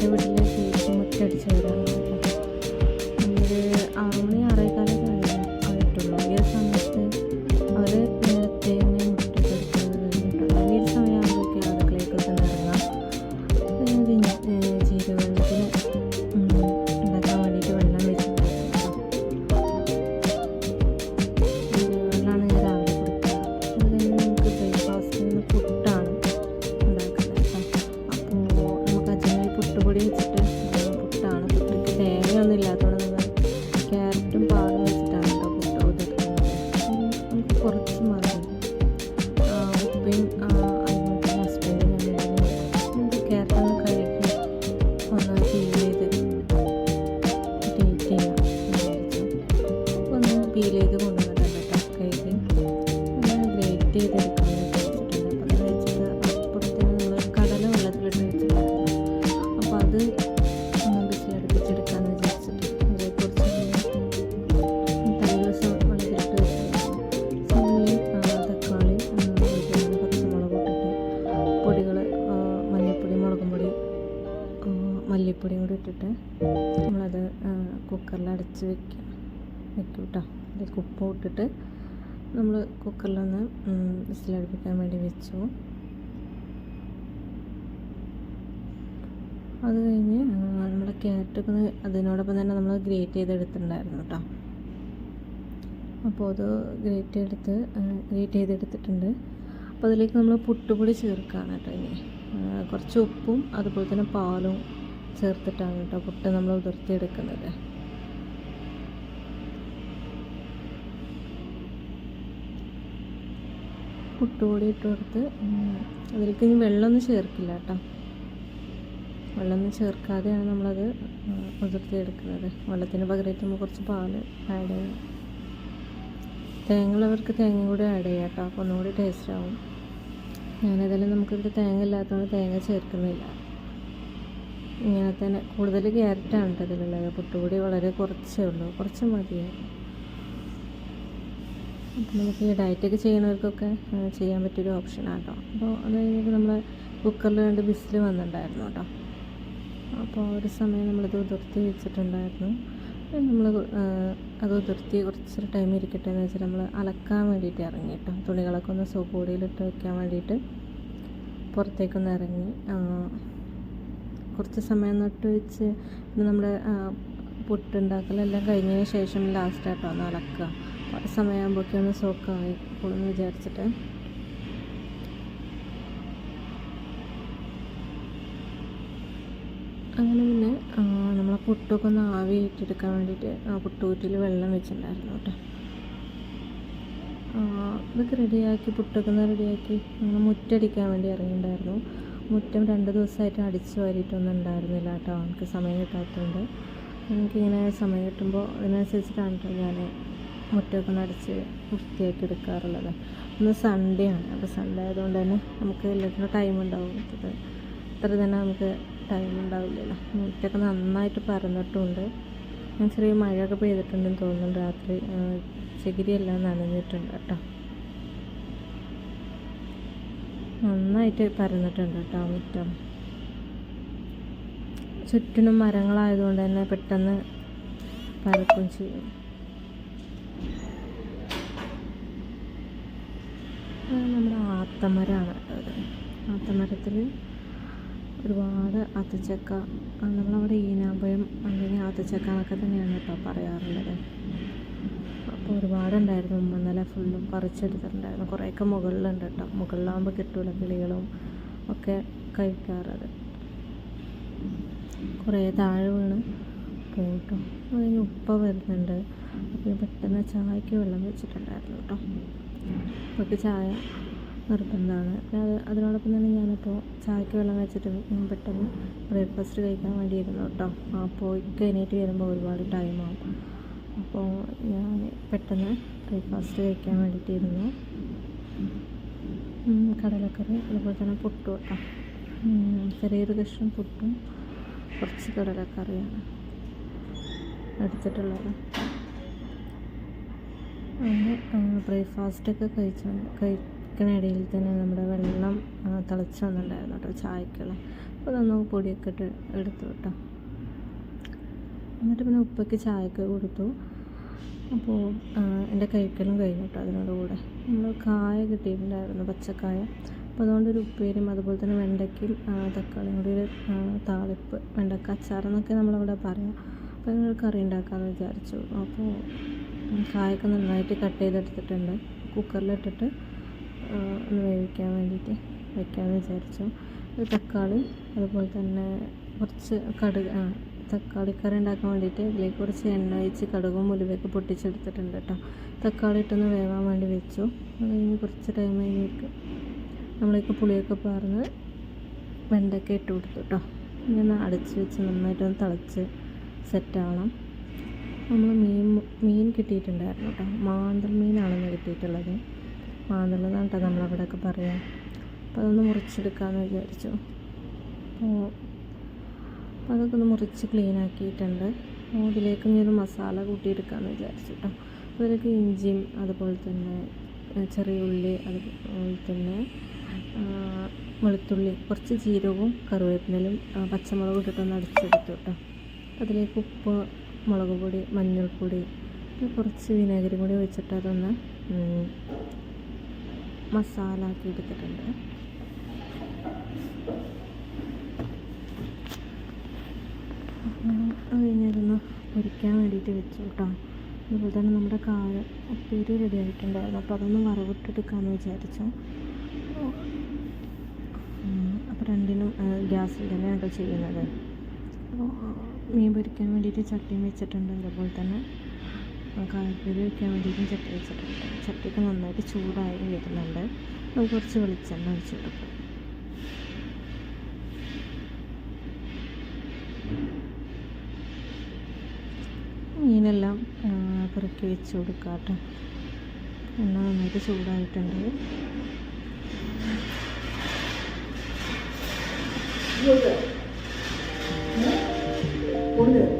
you peel ചെയ്ത് കൊണ്ടുവന്നിട്ടുണ്ട് കഴുകി. ഗ്രേറ്റ് ചെയ്തെടുക്കാൻ വെച്ചിട്ടുണ്ട് അപ്പോൾ അത് വെച്ചിട്ട് അപ്പുറത്തേക്ക് നമ്മൾ കടല വെള്ളത്തിലിട്ട് വെച്ചിട്ടുണ്ടായിരുന്നു അപ്പോൾ അത് നമുക്ക് ചേർപ്പിച്ചെടുക്കാമെന്ന് വിചാരിച്ചിട്ട് അതേക്കുറിച്ച് തലേദിവസം വെള്ളത്തിലിട്ട് വെച്ചിട്ടുണ്ടായിരുന്നു ഉള്ളി തക്കാളി വെളുത്തുള്ളി പച്ചമുളക് ഇട്ടിട്ട് പൊടികൾ മഞ്ഞൾപ്പൊടി മുളകും പൊടി മല്ലിപ്പൊടിയും കൂടി ഇട്ടിട്ട് നമ്മളത് കുക്കറിൽ അടച്ച് വെക്കും കേട്ടോ അതിലേക്ക് ഉപ്പ് ഇട്ടിട്ട് നമ്മൾ കുക്കറിലൊന്ന് വിസിലടുപ്പിക്കാൻ വേണ്ടി വെച്ചു. അത് കഴിഞ്ഞ് നമ്മുടെ ക്യാരറ്റൊക്കെ അതിനോടൊപ്പം തന്നെ നമ്മൾ ഗ്രേറ്റ് ചെയ്തെടുത്തിട്ടുണ്ടായിരുന്നു കേട്ടോ അപ്പോൾ അത് ഗ്രേറ്റ് ചെയ്തെടുത്ത് ഗ്രേറ്റ് ചെയ്തെടുത്തിട്ടുണ്ട്. അപ്പോൾ അതിലേക്ക് നമ്മൾ പുട്ടുപൊടി ചേർക്കുകയാണ് കേട്ടോ ഇനി. കുറച്ച് ഉപ്പും അതുപോലെ തന്നെ പാലും ചേർത്തിട്ടാണ് കേട്ടോ പുട്ട് നമ്മൾ ഉതിർത്തിയെടുക്കുന്നത്. പുട്ടുപൊടി ഇട്ട് കൊടുത്ത് അതിലേക്ക് ഇനി വെള്ളമൊന്നും ചേർക്കില്ല കേട്ടോ. വെള്ളമൊന്നും ചേർക്കാതെയാണ് നമ്മളത് ഉതിർത്തിയെടുക്കുന്നത് വെള്ളത്തിന് പകരമായിട്ട് നമ്മൾ കുറച്ച് പാൽ ആഡ് ചെയ്യണം. തേങ്ങ ഉള്ളവർക്ക് തേങ്ങ കൂടി ആഡ് ചെയ്യാം കേട്ടോ. അപ്പോൾ ഒന്നുകൂടി ടേസ്റ്റ് ആവും. ഞാനേതായാലും നമുക്കിവിടെ തേങ്ങ ഇല്ലാത്തതുകൊണ്ട് തേങ്ങ ചേർക്കുന്നില്ല. ഇങ്ങനെ തന്നെ കൂടുതൽ ക്യാരറ്റാണ് കേട്ടോ ഇതിലുള്ളത്. പുട്ടുപൊടി വളരെ കുറച്ചേ ഉള്ളൂ. കുറച്ച് മതിയാവും അപ്പോൾ നമുക്ക് ഈ ഡയറ്റൊക്കെ ചെയ്യുന്നവർക്കൊക്കെ ചെയ്യാൻ പറ്റിയൊരു ഓപ്ഷനാണ് കേട്ടോ അപ്പോൾ അത് കഴിഞ്ഞിട്ട് നമ്മൾ കുക്കറിൽ രണ്ട് ബിസിൽ വന്നിട്ടുണ്ടായിരുന്നു കേട്ടോ അപ്പോൾ ആ ഒരു സമയം നമ്മളിത് ഉതിർത്തി വെച്ചിട്ടുണ്ടായിരുന്നു. നമ്മൾ അത് ഉതിർത്തി കുറച്ചൊരു ടൈം ഇരിക്കട്ടെ എന്ന് വെച്ചാൽ നമ്മൾ അലക്കാൻ വേണ്ടിയിട്ട് ഇറങ്ങി കേട്ടോ തുണികളൊക്കെ ഒന്ന് സോപ്പ് പൊടിയിലിട്ട് വെക്കാൻ വേണ്ടിയിട്ട് പുറത്തേക്കൊന്ന് ഇറങ്ങി. കുറച്ച് സമയം നട്ട് വെച്ച് നമ്മുടെ പുട്ടുണ്ടാക്കലെല്ലാം കഴിഞ്ഞതിന് ശേഷം ലാസ്റ്റ് ആയിട്ടോ ഒന്ന് അലക്കുക. സമയമാകുമ്പോഴേക്കും ഒന്ന് സോക്കായി എന്ന് വിചാരിച്ചിട്ട്. അങ്ങനെ പിന്നെ ആ, നമ്മളെ പുട്ടൊക്കെ ഒന്ന് ആവി ഇട്ടെടുക്കാൻ വേണ്ടിയിട്ട് ആ പുട്ടുകുറ്റിയിൽ വെള്ളം വെച്ചിട്ടുണ്ടായിരുന്നു കേട്ടോ. ഇതൊക്കെ റെഡിയാക്കി പുട്ടൊക്കെ ഒന്ന് റെഡിയാക്കി അങ്ങനെ മുറ്റടിക്കാൻ വേണ്ടി ഇറങ്ങിയിട്ടുണ്ടായിരുന്നു. മുറ്റം രണ്ട് ദിവസമായിട്ട് അടിച്ച് വാരിയിട്ടൊന്നും ഉണ്ടായിരുന്നില്ല കേട്ടോ. എനിക്ക് സമയം കിട്ടാത്തതുകൊണ്ട്. എനിക്കിങ്ങനെ സമയം കിട്ടുമ്പോൾ അതിനനുസരിച്ചിട്ടാണ് കേട്ടോ ഞാൻ മുറ്റമൊക്കെ നടച്ച് വൃത്തിയാക്കി എടുക്കാറുള്ളത്. ഇന്ന് സൺഡേ ആണ്. അപ്പോൾ സൺഡേ ആയതുകൊണ്ട് തന്നെ നമുക്ക് എല്ലാത്തിനും ടൈം ഉണ്ടാവും. അത്ര തന്നെ നമുക്ക് ടൈം ഉണ്ടാവില്ലല്ലോ. മുറ്റൊക്കെ നന്നായിട്ട് പറന്നിട്ടുണ്ട് ഞാൻ ചെറിയ മഴയൊക്കെ പെയ്തിട്ടുണ്ടെന്ന് തോന്നുന്നുണ്ട് രാത്രി ചകിരിയെല്ലാം നനഞ്ഞിട്ടുണ്ട് കേട്ടോ. നന്നായിട്ട് പരന്നിട്ടുണ്ട് കേട്ടോ മുറ്റം. ചുറ്റിനും മരങ്ങളായതുകൊണ്ട് തന്നെ പെട്ടെന്ന് പരക്കും ചെയ്യും അത് നമ്മുടെ ആത്തമരമാണ് കേട്ടോ ഇത് ആത്തമരത്തിൽ ഒരുപാട് ആത്തച്ചക്ക നമ്മളവിടെ ഈനാമ്പയം അല്ലെങ്കിൽ ആത്തച്ചക്ക എന്നൊക്കെ തന്നെയാണ് കേട്ടോ പറയാറുള്ളത്. അപ്പോൾ ഒരുപാടുണ്ടായിരുന്നു മുമ്പ് ഇന്നലെ ഫുള്ളും പറിച്ചെടുത്തിട്ടുണ്ടായിരുന്നു. കുറേയൊക്കെ മുകളിലുണ്ട് കേട്ടോ. മുകളിലാകുമ്പോൾ കിട്ടൂല കിളികളും ഒക്കെ കഴിക്കാറത് കുറേ താഴെ വീണ് പോയിട്ടോ. അതിന് ഉപ്പ വരുന്നുണ്ട്. അപ്പോൾ പെട്ടെന്ന് ചായക്ക് വെള്ളം വെച്ചിട്ടുണ്ടായിരുന്നു കേട്ടോ. ഉപ്പയ്ക്ക് ചായ നിർബന്ധമാണ്. അത് അതിനോടൊപ്പം തന്നെ ഞാനിപ്പോൾ ചായക്ക് വെള്ളം വെച്ചിട്ട് പെട്ടെന്ന് ബ്രേക്ക്ഫാസ്റ്റ് കഴിക്കാൻ വേണ്ടിയിരുന്നു കേട്ടോ. അപ്പോൾ കഴിഞ്ഞിട്ട് വരുമ്പോൾ ഒരുപാട് ടൈമാകും അപ്പോൾ ഞാൻ പെട്ടെന്ന് ബ്രേക്ക്ഫാസ്റ്റ് കഴിക്കാൻ വേണ്ടിയിട്ടിരുന്നു. കടലക്കറി അതുപോലെ തന്നെ പുട്ടും കേട്ടോ. ചെറിയൊരു കഷ്ണം പുട്ടും കുറച്ച് കടലക്കറിയാണ് എടുത്തിട്ടുള്ളത്. അങ്ങനെ ബ്രേക്ക്ഫാസ്റ്റൊക്കെ കഴിച്ചു. കഴിക്കണിടയിൽ തന്നെ നമ്മുടെ വെള്ളം തിളച്ച് വന്നിട്ടുണ്ടായിരുന്നു കേട്ടോ ചായക്കുള്ള. അപ്പോൾ അതൊന്ന് പൊടിയൊക്കെ ഇട്ട് എടുത്തു കേട്ടോ. എന്നിട്ട് പിന്നെ ഉപ്പയ്ക്ക് ചായക്ക് കൊടുത്തു. അപ്പോൾ എന്റെ കഴിക്കലും കഴിഞ്ഞു കേട്ടോ അതിനോട് കൂടെ. നമ്മൾ കായ കിട്ടിയിട്ടുണ്ടായിരുന്നു പച്ചക്കായ. അപ്പോൾ അതുകൊണ്ട് ഒരു ഉപ്പേരിയും അതുപോലെ തന്നെ വെണ്ടയ്ക്കും തക്കാളിയും കൂടി ഒരു താളിപ്പ് വെണ്ടക്ക അച്ചാറെന്നൊക്കെ നമ്മളവിടെ പറയാം. അപ്പോൾ അതിനൊരു കറി ഉണ്ടാക്കാമെന്ന് വിചാരിച്ചു. അപ്പോൾ കായൊക്കെ നന്നായിട്ട് കട്ട് ചെയ്തെടുത്തിട്ടുണ്ട്. കുക്കറിലിട്ടിട്ട് ഒന്ന് വേവിക്കാൻ വേണ്ടിയിട്ട് വയ്ക്കാമെന്ന് വിചാരിച്ചു. ഒരു തക്കാളി അതുപോലെ തന്നെ കുറച്ച് കടുക് തക്കാളി കറി ഉണ്ടാക്കാൻ വേണ്ടിയിട്ട് ഇതിലേക്ക് കുറച്ച് എണ്ണ ഒഴിച്ച് കടുകും ഉലുവയൊക്കെ പൊട്ടിച്ചെടുത്തിട്ടുണ്ട് കേട്ടോ. തക്കാളി ഇട്ടൊന്ന് വേവാൻ വേണ്ടി വെച്ചു. അത് കഴിഞ്ഞ് കുറച്ച് ടൈം കഴിഞ്ഞിട്ട് നമ്മളേക്ക് പുളിയൊക്കെ പാർന്ന് വെണ്ടയ്ക്ക ഇട്ട് കൊടുത്തു കേട്ടോ. ഒന്ന് അടച്ച് വെച്ച് നന്നായിട്ടൊന്ന് തിളച്ച് സെറ്റാവണം നമ്മൾ മീൻ മീൻ കിട്ടിയിട്ടുണ്ടായിരുന്നു കേട്ടോ. മാന്തൽ മീനാണെന്ന് കിട്ടിയിട്ടുള്ളത്. മാന്തൽ എന്നാണ് കേട്ടോ നമ്മളവിടെയൊക്കെ പറയുക അപ്പോൾ അതൊന്ന് മുറിച്ചെടുക്കാമെന്ന് വിചാരിച്ചു. അപ്പോൾ അതൊക്കെ ഒന്ന് മുറിച്ച് ക്ലീൻ ആക്കിയിട്ടുണ്ട്. അപ്പോൾ ഇതിലേക്ക് ഇനി ഒരു മസാല കൂട്ടിയെടുക്കാമെന്ന് വിചാരിച്ചു കേട്ടോ. അപ്പോൾ ഇതിലേക്ക് ഇഞ്ചിയും അതുപോലെ തന്നെ ചെറിയ ഉള്ളി അതുപോലെ തന്നെ വെളുത്തുള്ളി കുറച്ച് ജീരകവും കറിവേപ്പിനലും ആ, പച്ചമുളകും ഇട്ടിട്ടൊന്ന് അടിച്ചെടുത്തു കേട്ടോ. അതിലേക്ക് ഉപ്പ് മുളക് പൊടി മഞ്ഞൾപ്പൊടി കുറച്ച് വിനാഗിരി കൂടി ഒഴിച്ചിട്ട് അതൊന്ന് മസാല ആക്കി എടുത്തിട്ടുണ്ട്. കഴിഞ്ഞതൊന്ന് പൊരിക്കാൻ വേണ്ടിയിട്ട് വെച്ചു കേട്ടോ. അതുപോലെ തന്നെ നമ്മുടെ കായ ഉപ്പേരി റെഡി ആയിട്ടുണ്ടായിരുന്നു. അപ്പോൾ അതൊന്ന് വറവിട്ടെടുക്കാമെന്ന് വിചാരിച്ചു. അപ്പോൾ രണ്ടിനും ഗ്യാസിൽ തന്നെയാണ് ചെയ്യുന്നത്. അപ്പോൾ മീൻ പൊരിക്കാൻ വേണ്ടിയിട്ട് ചട്ടിയും വെച്ചിട്ടുണ്ട്. അതുപോലെ തന്നെ കായപ്പൊരി വയ്ക്കാൻ വേണ്ടിയിട്ടും ചട്ടി വെച്ചിട്ടുണ്ട്. ചട്ടിയൊക്കെ നന്നായിട്ട് ചൂടായി വരുന്നുണ്ട്. അത് കുറച്ച് വെളിച്ചെണ്ണ ഒഴിച്ച് കൊടുക്കും. മീനെല്ലാം പെറുക്കി വെച്ച് കൊടുക്കാം കേട്ടോ. എണ്ണ നന്നായിട്ട് ചൂടായിട്ടുണ്ട്. കൊടുക്ക്